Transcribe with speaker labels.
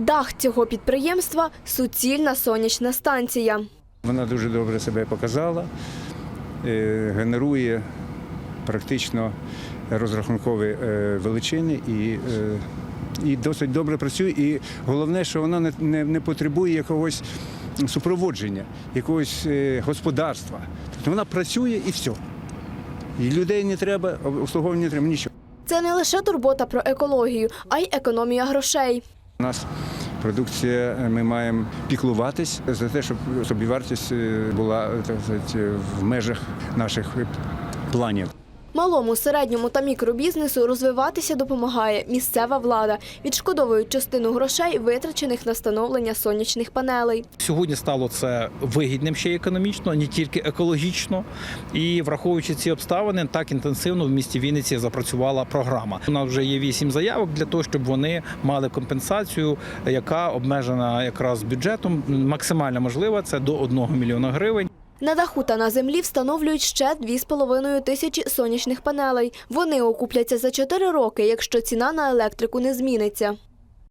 Speaker 1: Дах цього підприємства суцільна сонячна станція.
Speaker 2: Вона дуже добре себе показала, е, генерує практично розрахункові е, величини і, е, і досить добре працює. І головне, що вона не, не, не потребує якогось супроводження, якогось господарства. Тобто вона працює і все. І людей не треба, обслуговування не треба, нічого.
Speaker 1: Це не лише турбота про екологію, а й економія грошей.
Speaker 2: У нас продукція, е, ми маємо піклуватись за те, щоб собівартість е, була так сказати, в межах наших планів.
Speaker 1: Малому, середньому та мікробізнесу розвиватися допомагає місцева влада, відшкодовують частину грошей, витрачених на встановлення сонячних панелей.
Speaker 3: Сьогодні стало це вигідним ще економічно, не тільки екологічно. І враховуючи ці обставини, так інтенсивно в місті Вінниці запрацювала програма. У нас вже є вісім заявок для того, щоб вони мали компенсацію, яка обмежена якраз бюджетом. Максимально можлива це до 1 мільйона гривень.
Speaker 1: На даху та на землі встановлюють ще 2,5 тисячі сонячних панелей. Вони окупляться за 4 роки, якщо ціна на електрику не зміниться.